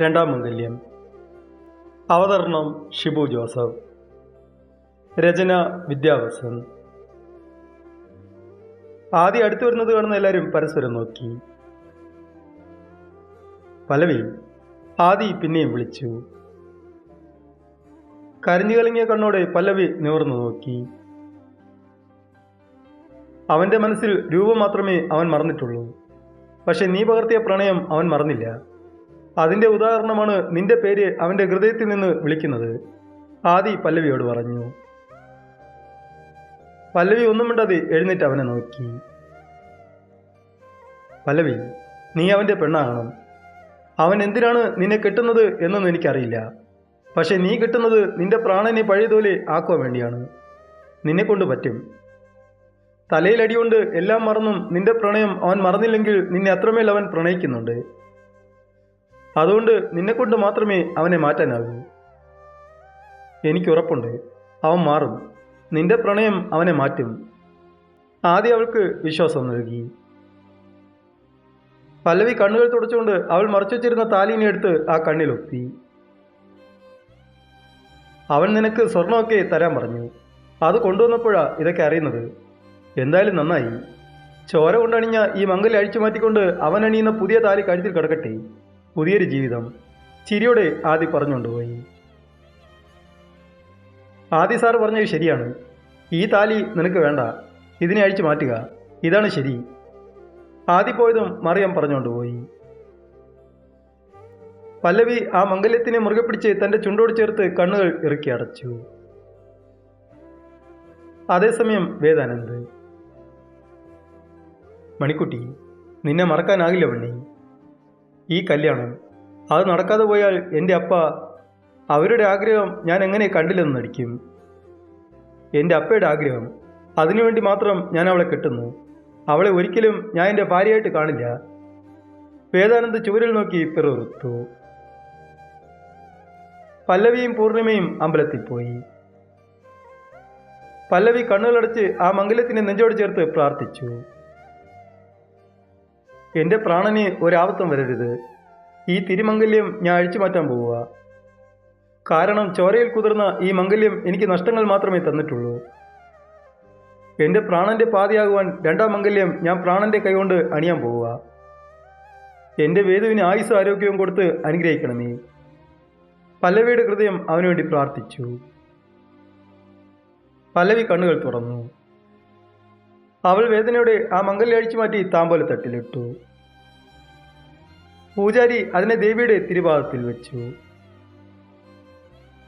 രണ്ടാം മംഗല്യം അവതരണം ഷിബു ജോസഫ്. രചന വിദ്യാവസൻ ആദ്യം അടുത്തു വരുന്നത് കാണുന്ന എല്ലാവരും പരസ്പരം നോക്കി. പലവി ആദി പിന്നെയും വിളിച്ചു. കരഞ്ഞു കലങ്ങിയ കണ്ണോടെ പല്ലവി നിവർന്നു നോക്കി. അവന്റെ മനസ്സിൽ രൂപം മാത്രമേ അവൻ മറന്നിട്ടുള്ളൂ. പക്ഷെ നീ പകർത്തിയ പ്രണയം അവൻ മറന്നില്ല. അതിന്റെ ഉദാഹരണമാണ് നിന്റെ പേര് അവന്റെ ഹൃദയത്തിൽ നിന്ന് വിളിക്കുന്നത്. ആദി പല്ലവിയോട് പറഞ്ഞു. പല്ലവി ഒന്നും മിണ്ടാതെ എഴുന്നേറ്റ് അവനെ നോക്കി. പല്ലവി നീ അവന്റെ പെണ്ണാകണം. അവൻ എന്തിനാണ് നിന്നെ കെട്ടുന്നത് എന്നൊന്നും എനിക്കറിയില്ല. പക്ഷെ നീ കിട്ടുന്നത് നിന്റെ പ്രാണനെ പഴയതുപോലെ ആക്കുവാൻ വേണ്ടിയാണ്. നിന്നെ കൊണ്ട് പറ്റും. തലയിലടികൊണ്ട് എല്ലാം മറന്നും നിന്റെ പ്രണയം അവൻ മറന്നില്ലെങ്കിൽ നിന്നെ അത്രമേൽ അവൻ പ്രണയിക്കുന്നുണ്ട്. അതുകൊണ്ട് നിന്നെക്കൊണ്ട് മാത്രമേ അവനെ മാറ്റാനാകൂ. എനിക്കുറപ്പുണ്ട്. അവൻ മാറും. നിന്റെ പ്രണയം അവനെ മാറ്റും. ആദ്യം അവൾക്ക് വിശ്വാസം നൽകി. പല്ലവി കണ്ണുകൾ തുടച്ചുകൊണ്ട് അവൾ മറച്ചു വെച്ചിരുന്ന താലീനെ എടുത്ത് ആ കണ്ണിലൊത്തി അവൻ നിനക്ക് സ്വർണമൊക്കെ തരാൻ പറഞ്ഞു. അത് കൊണ്ടുവന്നപ്പോഴാ ഇതൊക്കെ അറിയുന്നത്. എന്തായാലും നന്നായി. ചോര കൊണ്ടണിഞ്ഞ ഈ മംഗലി അഴിച്ചു മാറ്റിക്കൊണ്ട് അവൻ അണിയുന്ന പുതിയ താലി കഴുത്തിൽ കിടക്കട്ടെ. പുതിയൊരു ജീവിതം ചിരിയോടെ ആദി പറഞ്ഞുകൊണ്ടുപോയി. ആദി സാറ് പറഞ്ഞത് ശരിയാണ്. ഈ താലി നിനക്ക് വേണ്ട. ഇതിനെ അഴിച്ചു മാറ്റുക. ഇതാണ് ശരി. ആദി പോയതും മറിയം പറഞ്ഞുകൊണ്ടുപോയി. പല്ലവി ആ മംഗല്യത്തിനെ മുറുകെ പിടിച്ച് തന്റെ ചുണ്ടോട് ചേർത്ത് കണ്ണുകൾ ഇറുക്കി അടച്ചു. അതേസമയം വേദാനന്ദ് മണിക്കുട്ടി നിന്നെ മറക്കാനാകില്ല പെണ്ണി ഈ കല്യാണം. അത് നടക്കാതെ പോയാൽ എന്റെ അപ്പ അവരുടെ ആഗ്രഹം ഞാൻ എങ്ങനെ കണ്ടില്ലെന്ന് നടിക്കും. എന്റെ അപ്പയുടെ ആഗ്രഹം അതിനുവേണ്ടി മാത്രം ഞാൻ അവളെ കെട്ടുന്നു. അവളെ ഒരിക്കലും ഞാൻ എന്റെ ഭാര്യയായിട്ട് കാണില്ല. വേദാനന്ദ് ചുവരിൽ നോക്കി പിറുത്തു പല്ലവിയും പൂർണിമയും അമ്പലത്തിൽ പോയി. പല്ലവി കണ്ണുകളടച്ച് ആ മംഗലത്തിനെ നെഞ്ചോട് ചേർത്ത് പ്രാർത്ഥിച്ചു. എന്റെ പ്രാണന് ഒരാപത്തും വരരുത്. ഈ തിരുമംഗല്യം ഞാൻ അഴിച്ചു മാറ്റാൻ പോവുക. കാരണം ചോരയിൽ കുതിർന്ന ഈ മംഗല്യം എനിക്ക് നഷ്ടങ്ങൾ മാത്രമേ തന്നിട്ടുള്ളൂ. എന്റെ പ്രാണന്റെ പാതിയാകുവാൻ രണ്ടാം മംഗല്യം ഞാൻ പ്രാണന്റെ കൈകൊണ്ട് അണിയാൻ പോവുക. എന്റെ വേദുവിന് ആയുസ് ആരോഗ്യവും കൊടുത്ത് അനുഗ്രഹിക്കണമേ പല്ലവിയുടെ ഹൃദയം അവനുവേണ്ടി പ്രാർത്ഥിച്ചു. പല്ലവി കണ്ണുകൾ തുറന്നു. അവൾ വേദനയോടെ ആ മംഗല്യം അഴിച്ചു മാറ്റി താമ്പോല തട്ടിലിട്ടു. പൂജാരി അതിനെ ദേവിയുടെ തിരുഭാഗത്തിൽ വെച്ചു.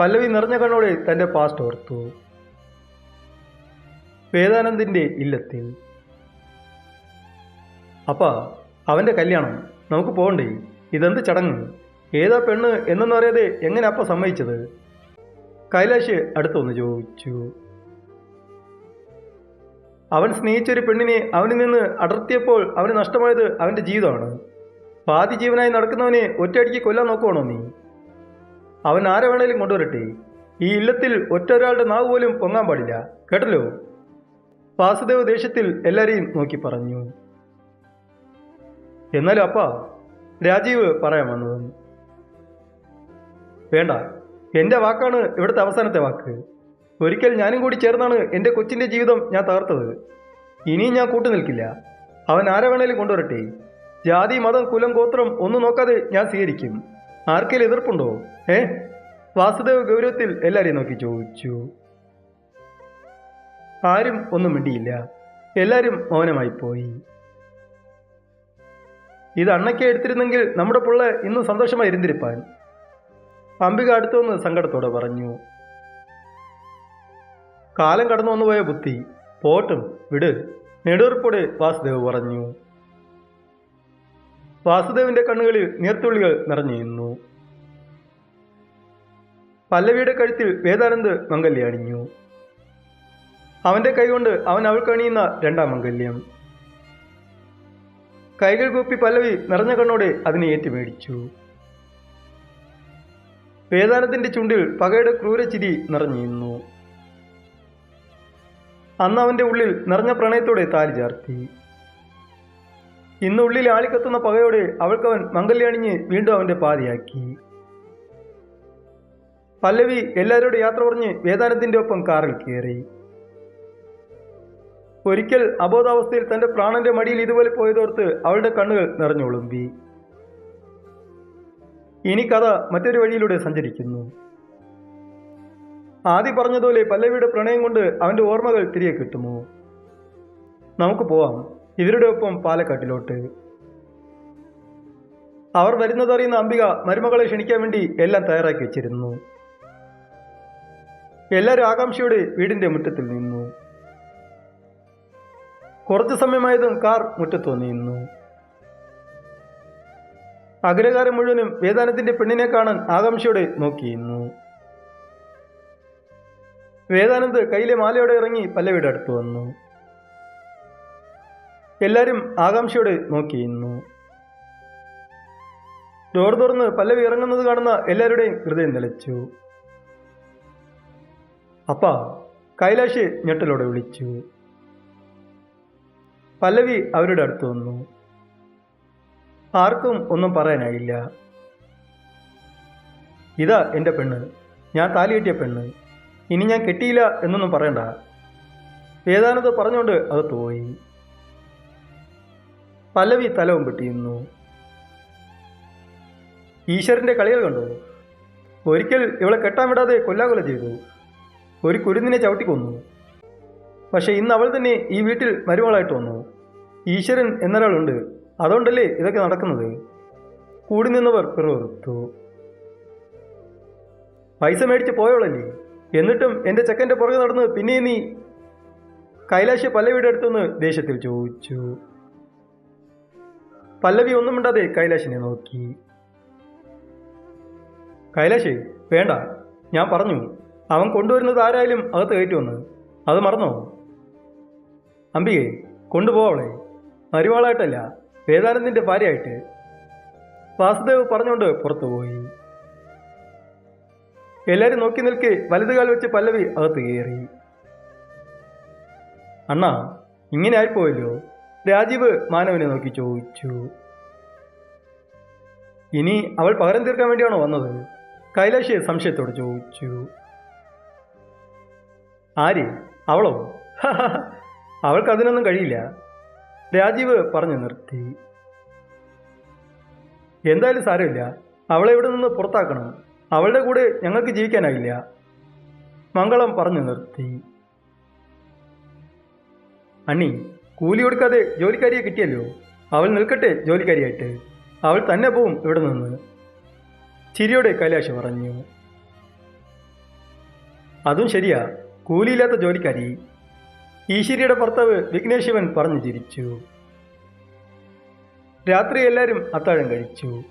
പല്ലവി നിറഞ്ഞ കണ്ണോടെ തന്റെ പാസ്റ്റ് ഓർത്തു. വേദാനന്ദിന്റെ ഇല്ലത്തിൽ. അപ്പ അവന്റെ കല്യാണം. നമുക്ക് പോകണ്ടേ ഇതെന്ത് ചടങ്ങ്? ഏതാ പെണ്ണ് എന്നൊന്നും അറിയാതെ എങ്ങനെ അപ്പ സമ്മതിച്ചത്? കൈലാഷ് അടുത്തൊന്ന് ചോദിച്ചു. അവൻ സ്നേഹിച്ചൊരു പെണ്ണിനെ അവനിൽ നിന്ന് അടർത്തിയപ്പോൾ അവന് നഷ്ടമായത് അവന്റെ ജീവിതമാണ്. പാതി ജീവനായി നടക്കുന്നവനെ ഒറ്റയടിക്ക് കൊല്ലാൻ നോക്കുവാണോ നീ? അവൻ ആരെ വേണേലും കൊണ്ടുവരട്ടെ. ഈ ഇല്ലത്തിൽ ഒറ്റ ഒരാളുടെ നാവ് പോലും പൊങ്ങാൻ പാടില്ല. കേട്ടല്ലോ? വാസുദേവ് ദേശത്തിൽ എല്ലാരെയും നോക്കി പറഞ്ഞു. എന്നാലും അപ്പാ രാജീവ് പറയാൻ വന്നത്. വേണ്ട എന്റെ വാക്കാണ് ഇവിടുത്തെ അവസാനത്തെ വാക്ക്. ഒരിക്കൽ ഞാനും കൂടി ചേർന്നാണ് എന്റെ കൊച്ചിന്റെ ജീവിതം ഞാൻ തകർത്തത്. ഇനിയും ഞാൻ കൂട്ടുനിൽക്കില്ല. അവൻ ആരെ വേണേലും കൊണ്ടുവരട്ടെ. ജാതി മതം കുലം ഗോത്രം ഒന്നും നോക്കാതെ ഞാൻ സ്വീകരിക്കും. ആർക്കെങ്കിലും എതിർപ്പുണ്ടോ? ഏ? വാസുദേവ് ഗൗരവത്തിൽ എല്ലാരെയും നോക്കി ചോദിച്ചു. ആരും ഒന്നും മിണ്ടിയില്ല. എല്ലാരും മൗനമായി പോയി ഇത് അണ്ണയ്ക്ക് എടുത്തിരുന്നെങ്കിൽ നമ്മുടെ പിള്ള ഇന്നും സന്തോഷമായി ഇരുന്നിരിപ്പാൻ. അംബിക അടുത്തുനിന്ന് സങ്കടത്തോടെ പറഞ്ഞു. കാലം കടന്നു വന്നുപോയ ബുദ്ധി. പോട്ടും വിട്. നെടുവർപ്പോടെ വാസുദേവ് പറഞ്ഞു. വാസുദേവിന്റെ കണ്ണുകളിൽ നീർത്തുള്ളികൾ നിറഞ്ഞിരുന്നു. പല്ലവിയുടെ കഴുത്തിൽ വേദാനന്ദ് മംഗല്യ അണിഞ്ഞു. അവന്റെ കൈകൊണ്ട് അവൻ അവൾക്ക് അണിയുന്ന രണ്ടാം മംഗല്യം. കൈകൾ കൂപ്പി പല്ലവി നിറഞ്ഞ കണ്ണോടെ അതിനെ ഏറ്റുമേടിച്ചു. വേദാനത്തിന്റെ ചുണ്ടിൽ പകയുടെ ക്രൂരചിരി നിറഞ്ഞിരുന്നു. അന്ന് അവന്റെ ഉള്ളിൽ നിറഞ്ഞ പ്രണയത്തോടെ താലി ചാർത്തി. ഇന്ന് ഉള്ളിൽ ആളിക്കത്തുന്ന പകയോട് അവൾക്കവൻ മംഗല്യണിഞ്ഞ് വീണ്ടും അവന്റെ പാതിയാക്കി. പല്ലവി എല്ലാവരോടും യാത്ര പറഞ്ഞ് വേദാനത്തിന്റെ ഒപ്പം കാറിൽ കയറി ഒരിക്കൽ അബോധാവസ്ഥയിൽ തന്റെ പ്രാണന്റെ മടിയിൽ ഇതുപോലെ പോയതോർത്ത് അവളുടെ കണ്ണുകൾ നിറഞ്ഞൊളുമ്പി ഇനി കഥ മറ്റൊരു വഴിയിലൂടെ സഞ്ചരിക്കുന്നു. ആദ്യ പറഞ്ഞതുപോലെ പല്ലവിയുടെ പ്രണയം കൊണ്ട് അവന്റെ ഓർമ്മകൾ തിരികെ കിട്ടുമോ? നമുക്ക് പോവാം. ഇവരുടെ ഒപ്പം പാലക്കാട്ടിലോട്ട്. അവർ വരുന്നതറിയുന്ന അംബിക മരുമകളെ ക്ഷണിക്കാൻ വേണ്ടി എല്ലാം തയ്യാറാക്കി വെച്ചിരുന്നു. എല്ലാവരും ആകാംക്ഷയോടെ വീടിന്റെ മുറ്റത്തിൽ നിന്നു. കുറച്ചു സമയമായതും കാർ മുറ്റത്തു നിന്നു. അഗ്രകാരം മുഴുവനും വേദാനത്തിന്റെ പെണ്ണിനെ കാണാൻ ആകാംക്ഷയോടെ നോക്കിയിരുന്നു വേദാനന്ദ് കയ്യിലെ മാലയോടെ ഇറങ്ങി പല്ലവിയുടെ അടുത്ത് വന്നു. എല്ലാരും ആകാംക്ഷയോടെ നോക്കിയിരുന്നു. ഡോർ തുറന്ന് പല്ലവി ഇറങ്ങുന്നത് കാണുന്ന എല്ലാവരുടെയും ഹൃദയം നിലച്ചു. അപ്പ കൈലാഷ് ഞെട്ടലോടെ വിളിച്ചു. പല്ലവി അവരുടെ അടുത്ത് വന്നു. ആർക്കും ഒന്നും പറയാനായില്ല. ഇതാ എന്റെ പെണ്ണ്. ഞാൻ താലി കെട്ടിയ പെണ്ണ്. ഇനി ഞാൻ കെട്ടിയില്ല എന്നൊന്നും പറയണ്ട. ഏതാനത് പറഞ്ഞുകൊണ്ട് അത് പോയി. പല്ലവി തലവും പെട്ടിയുന്നു. ഈശ്വരന്റെ കളികൾ കണ്ടു. ഒരിക്കൽ ഇവളെ കെട്ടാൻ വിടാതെ കൊല്ലാകൊല ചെയ്തു. ഒരു കുരുന്നിനെ ചവിട്ടിക്കൊന്നു പക്ഷേ ഇന്ന് അവൾ തന്നെ ഈ വീട്ടിൽ മരുമകളായിട്ട് വന്നു. ഈശ്വരൻ എന്നൊരാളുണ്ട്. അതുകൊണ്ടല്ലേ ഇതൊക്കെ നടക്കുന്നത്? കൂടി നിന്നവർ പിറുത്തു പൈസ മേടിച്ച് പോയോളല്ലേ? എന്നിട്ടും എന്റെ ചെക്കന്റെ പുറകെ നടന്ന് പിന്നെ നീ കൈലാശ് പല്ലവിയുടെ അടുത്തുനിന്ന് ദേഷ്യത്തിൽ ചോദിച്ചു. പല്ലവി ഒന്നും മിണ്ടാതെ കൈലാശിനെ നോക്കി. കൈലാശ് വേണ്ട. ഞാൻ പറഞ്ഞു. അവൻ കൊണ്ടുവരുന്നത് ആരായാലും അകത്ത് കയറ്റി വന്ന്. അത് മറന്നോ? അമ്പികെ കൊണ്ടുപോവളെ മരുവാളായിട്ടല്ല വേദാനന്ദിന്റെ ഭാര്യയായിട്ട്. വാസുദേവ് പറഞ്ഞുകൊണ്ട് പുറത്തുപോയി എല്ലാവരും നോക്കി നിൽക്കെ വലതുകാൽ വെച്ച് പല്ലവി അകത്ത് കയറി. അണ്ണാ ഇങ്ങനെ ആയിപ്പോയല്ലോ. രാജീവ് മാനവനെ നോക്കി ചോദിച്ചു. ഇനി അവൾ പകരം തീർക്കാൻ വേണ്ടിയാണോ വന്നത്? കൈലാഷ് സംശയത്തോട് ചോദിച്ചു. ആര്? അവളോ? അവൾക്ക് അതിനൊന്നും കഴിയില്ല. രാജീവ് പറഞ്ഞു നിർത്തി. എന്തായാലും സാരമില്ല. അവളെ ഇവിടെ നിന്ന് പുറത്താക്കണം. അവളുടെ കൂടെ ഞങ്ങൾക്ക് ജീവിക്കാനാകില്ല മംഗളം പറഞ്ഞു നിർത്തി. അണ്ണി കൂലി കൊടുക്കാതെ ജോലിക്കാരിയെ കിട്ടിയല്ലോ? അവൾ നിൽക്കട്ടെ ജോലിക്കാരിയായിട്ട്. അവൾ തന്നെ പോവും ഇവിടെ നിന്ന്. ചിരിയോടെ കൈലാഷ് പറഞ്ഞു. അതും ശരിയാ കൂലിയില്ലാത്ത ജോലിക്കാരി. ഈശ്വരിയുടെ ഭർത്താവ് വിഘ്നേഷ് ശിവൻ പറഞ്ഞു ചിരിച്ചു. രാത്രി എല്ലാവരും അത്താഴം കഴിച്ചു.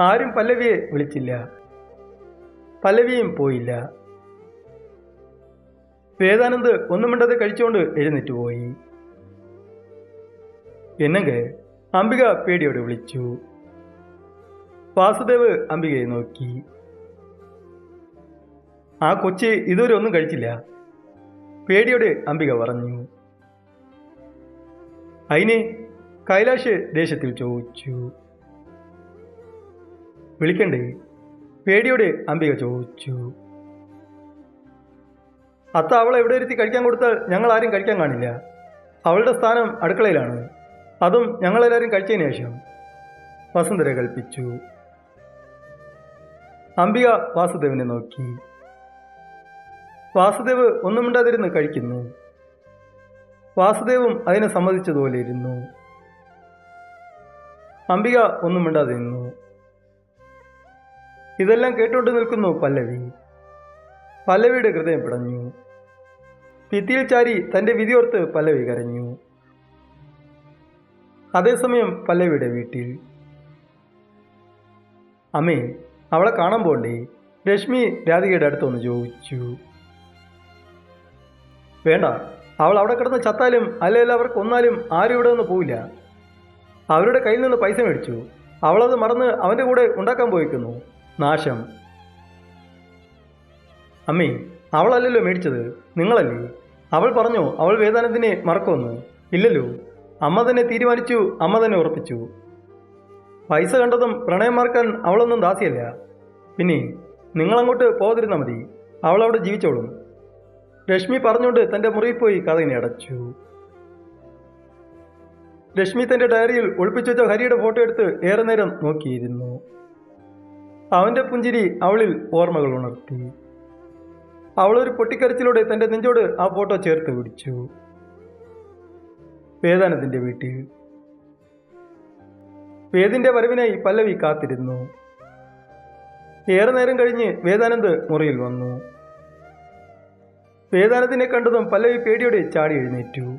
ആരും പല്ലവിയെ വിളിച്ചില്ല. പല്ലവിയും പോയില്ല. വേദാനന്ദ് ഒന്നും കഴിച്ചുകൊണ്ട് എഴുന്നേറ്റ് പോയി. എന്നെങ്കിൽ അംബിക പേടിയോട് വിളിച്ചു. വാസുദേവ് അംബികയെ നോക്കി. ആ കൊച്ച് ഇതുവരെ ഒന്നും കഴിച്ചില്ല. പേടിയോടെ അംബിക പറഞ്ഞു. അതിനെ കൈലാഷ് ദേശത്തിൽ ചോദിച്ചു. വിളിക്കണ്ടേ? പേടിയോടെ അംബിക ചോദിച്ചു. അത്ത അവളെ എവിടെ ഇരുത്തി കഴിക്കാൻ കൊടുത്താൽ ഞങ്ങൾ ആരും കഴിക്കാൻ കാണില്ല. അവളുടെ സ്ഥാനം അടുക്കളയിലാണ്. അതും ഞങ്ങളെല്ലാവരും കഴിച്ചതിന് ശേഷം വസുന്ധര കൽപ്പിച്ചു. അംബിക വാസുദേവനെ നോക്കി. വാസുദേവ് ഒന്നും മിണ്ടാതിരുന്ന് കഴിക്കുന്നു. വാസുദേവും അതിനെ സമ്മതിച്ചതുപോലെ ഇരുന്നു. അംബിക ഒന്നും മിണ്ടാതെ നിന്നു. ഇതെല്ലാം കേട്ടുകൊണ്ട് നിൽക്കുന്നു പല്ലവി. പല്ലവിയുടെ ഹൃദയം പിടഞ്ഞു. ഭിത്തിയിൽ ചാരി തന്റെ വിധിയോർത്ത് പല്ലവി കരഞ്ഞു. അതേസമയം പല്ലവിയുടെ വീട്ടിൽ. അമ്മേ അവളെ കാണാൻ പോണ്ടേ രശ്മി രാധികയുടെ അടുത്തൊന്ന് ചോദിച്ചു. വേണ്ട അവൾ അവിടെ കിടന്ന് ചത്താലും അല്ലെങ്കിൽ അവർക്ക് കൊന്നാലും ആരും ഇവിടെ നിന്ന് പോവില്ല. അവരുടെ കയ്യിൽ നിന്ന് പൈസ മേടിച്ചു. അവളത് മറന്ന് അവന്റെ കൂടെ ഉണ്ടാക്കാൻ പോയിക്കുന്നു. നാശം. അമ്മേ അവളല്ലല്ലോ മേടിച്ചത്. നിങ്ങളല്ലേ? അവൾ പറഞ്ഞു അവൾ വേദാനത്തിനെ മറക്കുമെന്ന്. ഇല്ലല്ലോ. അമ്മ തന്നെ തീരുമാനിച്ചു അമ്മ തന്നെ ഉറപ്പിച്ചു. പൈസ കണ്ടതും പ്രണയം മറക്കാൻ അവളൊന്നും ദാസിയല്ല. പിന്നെ നിങ്ങളങ്ങോട്ട് പോകാതിരുന്നാൽ മതി അവളവിടെ ജീവിച്ചോളും. രശ്മി പറഞ്ഞുകൊണ്ട് തന്റെ മുറിയിൽ പോയി കഥകിനെ അടച്ചു. രശ്മി തന്റെ ഡയറിയിൽ ഒളിപ്പിച്ചു വെച്ച ഹരിയുടെ ഫോട്ടോ എടുത്ത് ഏറെ നേരം നോക്കിയിരുന്നു. അവന്റെ പുഞ്ചിരി അവളിൽ ഓർമ്മകൾ ഉണർത്തി. അവളൊരു പൊട്ടിക്കരച്ചിലൂടെ തന്റെ നെഞ്ചോട് ആ ഫോട്ടോ ചേർത്ത് പിടിച്ചു. വേദാനത്തിന്റെ വീട്ടിൽ. വേദിന്റെ വരവിനായി പല്ലവി കാത്തിരുന്നു. ഏറെ നേരം കഴിഞ്ഞ് വേദാനന്ദ് മുറിയിൽ വന്നു. വേദാനത്തിനെ കണ്ടതും പല്ലവി പേടിയോടെ ചാടി എഴുന്നേറ്റു.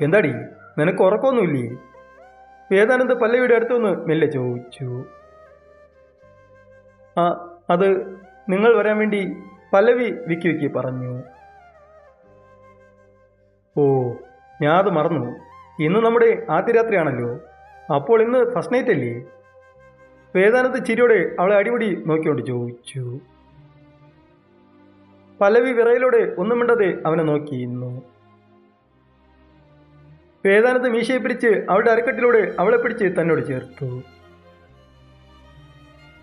എന്താടി നിനക്ക് ഉറക്കമൊന്നുമില്ലേ? വേദാനന്ദ് പല്ലവിയുടെ അടുത്തുനിന്ന് മെല്ലെ ചോദിച്ചു. ആ അത് നിങ്ങൾ വരാൻ വേണ്ടി പല്ലവി വിക്കി വിക്കി പറഞ്ഞു. ഓ ഞാൻ അത് മറന്നു. ഇന്ന് നമ്മുടെ ആദ്യ രാത്രിയാണല്ലോ അപ്പോൾ ഇന്ന് ഫസ്റ്റ് നൈറ്റ് അല്ലേ? വേദാനത്ത് ചിരിയോടെ അവളെ അടിമുടി നോക്കിക്കൊണ്ട് ചോദിച്ചു. പലവി വിറയിലൂടെ ഒന്നും മിണ്ടാതെ അവനെ നോക്കിയിരുന്നു വേദാനത്ത് മീശയെ പിടിച്ച് അവളുടെ അരക്കെട്ടിലൂടെ അവളെ പിടിച്ച് തന്നോട് ചേർത്തു.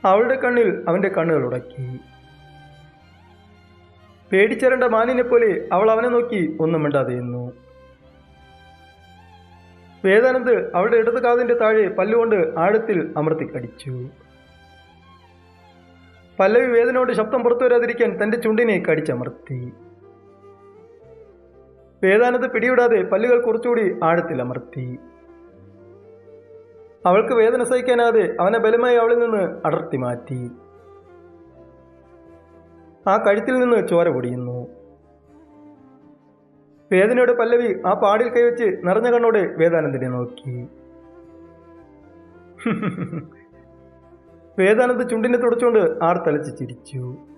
അവളുടെ കണ്ണിൽ അവന്റെ കണ്ണുകൾ ഉടക്കി. പേടിച്ചരണ്ട മാനിനെ പോലെ അവൾ അവനെ നോക്കി ഒന്നും മിണ്ടാതെ നിന്നു. വേദാനന്ദ് അവളുടെ ഇടത് കാതിന്റെ താഴെ പല്ലുകൊണ്ട് ആഴത്തിൽ അമർത്തി കടിച്ചു. പല്ലവി വേദനയോട് ശബ്ദം പുറത്തു വരാതിരിക്കാൻ തന്റെ ചുണ്ടിനെ കടിച്ചമർത്തി. വേദാനത്ത് പിടിവിടാതെ പല്ലുകൾ കുറച്ചുകൂടി ആഴത്തിൽ അമർത്തി. അവൾക്ക് വേദന സഹിക്കാനാതെ അവനെ ബലമായി അവളിൽ നിന്ന് അടർത്തി മാറ്റി. ആ കഴുത്തിൽ നിന്ന് ചോര പൊടിയുന്നു. വേദനയുടെ പല്ലവി ആ പാടിൽ കൈവച്ച് നിറഞ്ഞ കണ്ണോടെ വേദാനന്ദനെ നോക്കി. വേദാനന്ദ് ചുണ്ടിനെ തുടച്ചുകൊണ്ട് ആർ തലച്ച് ചിരിച്ചു.